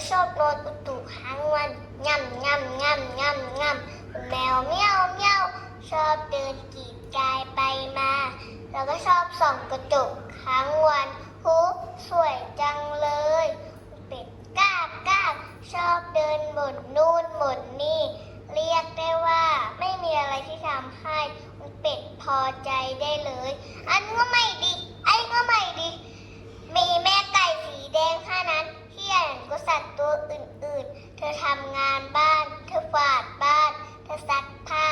ก็ชอบนอนอุตุทั้งวันง่ำง่ำง่ำง่ำง่ำแมวเมี้ยวเมี้ยวชอบเดินกีดกายไปมา แล้วก็ชอบส่องกระจกทั้งวันหูสวยจังเลย เป็ดกาบกาบชอบเดินบนนู่นบนนี่ เรียกได้ว่าไม่มีอะไรที่ทำให้เป็ดพอใจได้เลย อันก็ไม่ดี ไอ้ก็ไม่ดี มีแม่ไก่สีแดงแค่นั้นที่ใหญ่กว่า สัตว์ตัวอื่นๆ เธอทำงานบ้าน เธอฝาดบ้าน เธอซักผ้า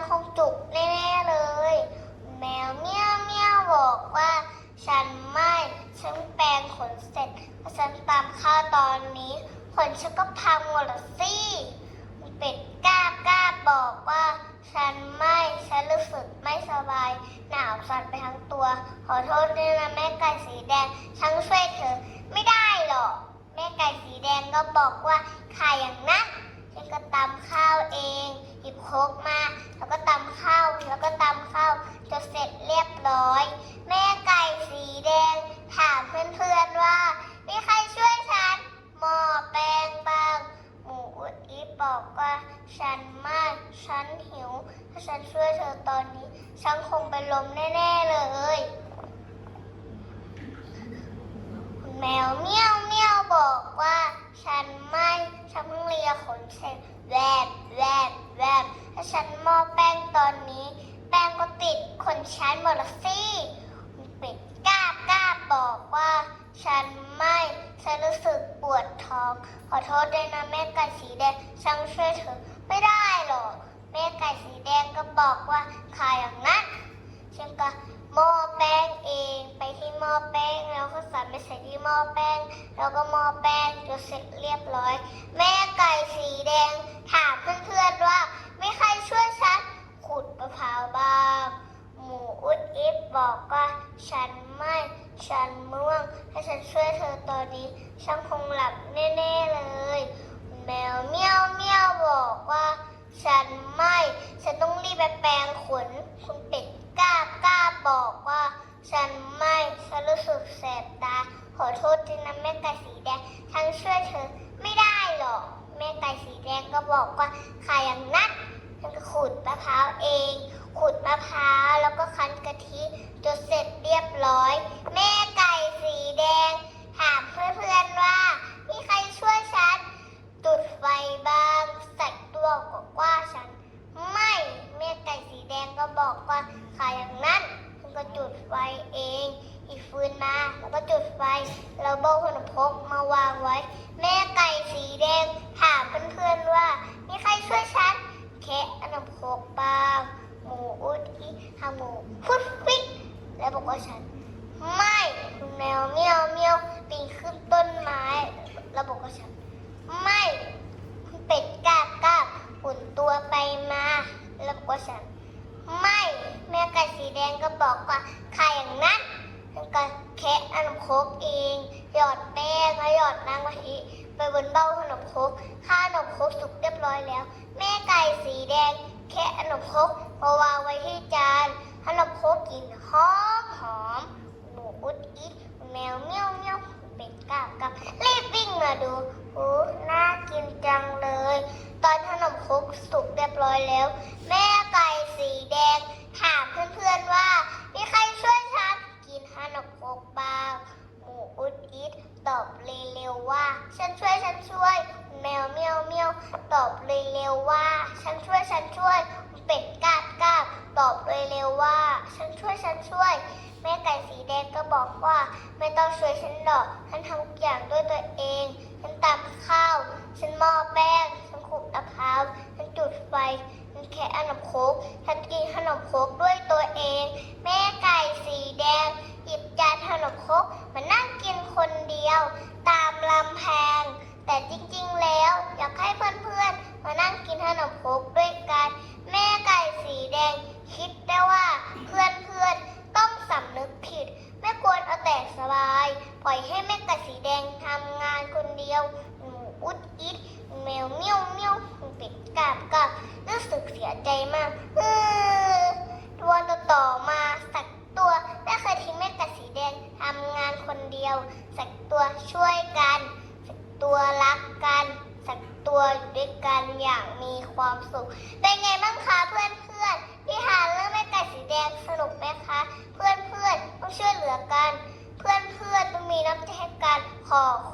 ฉันคงจุกแน่ๆเลย แมวเมี้ยวเมี้ยวบอกว่า ฉันไม่ฉันแปรงขนเสร็จถ้าฉันตำข้าวตอนนี้ขนฉันก็พังหมดละสิเป็ดกล้าบกล้าบบอกว่า ฉันไม่ฉันรู้สึกไม่สบาย หนาวสั่นไปทั้งตัว ขอโทษด้วยนะแม่ไก่สีแดงฉันช่วยเธอไม่ได้หรอกแม่ไก่สีแดงก็บอกว่าขายอย่างนั้นฉันก็ตำข้าวเอง หยิบโคกมาแล้ว แล้วก็ตำข้าวจนเสร็จเรียบร้อย แม่ไก่สีแดง ถามเพื่อนๆว่า มีใครช่วยฉัน หม้อแปลงบ้าง หมูอุดอีบอกว่า ฉันไม่ฉันหิว ถ้าฉันช่วยเธอตอนนี้ ฉันคงเป็นลมแน่ ๆ เลยแมวเมี้ยวเมี้ยวบอกว่า ฉันไม่ฉันเพิ่งเลียขนเสร็จแวบแวบแวบถ้าฉันมอแป้งตอน ติดขนฉันหมดละสิคุณเป็ดกล้าบกล้าบบอกว่าฉันไม่ฉันรู้สึกปวดท้อง ขอโทษด้วยนะแม่ไก่สีแดงฉันช่วยเธอไม่ได้หรอกแม่ไก่สีแดงก็บอกว่าขายอย่างนั้นฉันก็หม้อแป้งเองไปที่หม้อแป้งแล้วก็ใส่ไปใส่ที่หม้อแป้ง แล้วก็หม้อแป้งจนเสร็จเรียบร้อย แม่ไก่สีแดง ฉันคงหลับแน่ๆเลย แมวเมี้ยวเมี้ยวบอกว่า ฉันไม่ ฉันต้องรีบไปแปรงขน คุณเป็ดกล้ากล้าบอกว่า ฉันไม่ ฉันรู้สึกแสบตา ขอโทษที่นะแม่ไก่สีแดงฉันช่วยเธอไม่ได้หรอก แม่ไก่สีแดงก็บอกว่าขายอย่างนั้นฉันก็ขูดมะพร้าวเอง ขูดมะพร้าวแล้วก็คั้นกะทิจนเสร็จเรียบร้อย ก็บอกว่าขายอย่างนั้นฉันก็จุดไฟเอง อีฟืนมาแล้วก็จุดไฟแล้วโบขนมพกมาวางไว้ แม่ไก่สีแดงถามเพื่อนๆว่า มีใครช่วยฉันแคะขนมพกบ้างหมูอุดอีทำหมูฟุดฟิกแล้วบอกว่าฉัน อดน้ำกะทิไปบนเบ้าขนมโคกข้าขนมโคกสุกเรียบร้อยแล้ว แม่ไก่สีแดง แคะขนมโคกมาวางไว้ที่จานขนมโคกกลิ่นหอมหอมหมูอุดอิดแมวเมี้ยวเมี้ยวเป็ดก้าบกาบรีบวิ่งมาดูโอ้น่ากินจังเลย ตอนขนมครกสุกเรียบร้อยแล้ว แม่ไก่สีแดง บอกว่าไม่ต้องช่วยฉันหรอก ฉันทำทุกอย่างด้วยตัวเองาย ปล่อยให้แม่กระสีแดงทำงานคนเดียว หนูอุดอิดแมวเมี้ยวเมี้ยวหนูปิดกาบกับรู้สึกเสียใจมากเออวันต่อมาสัก 好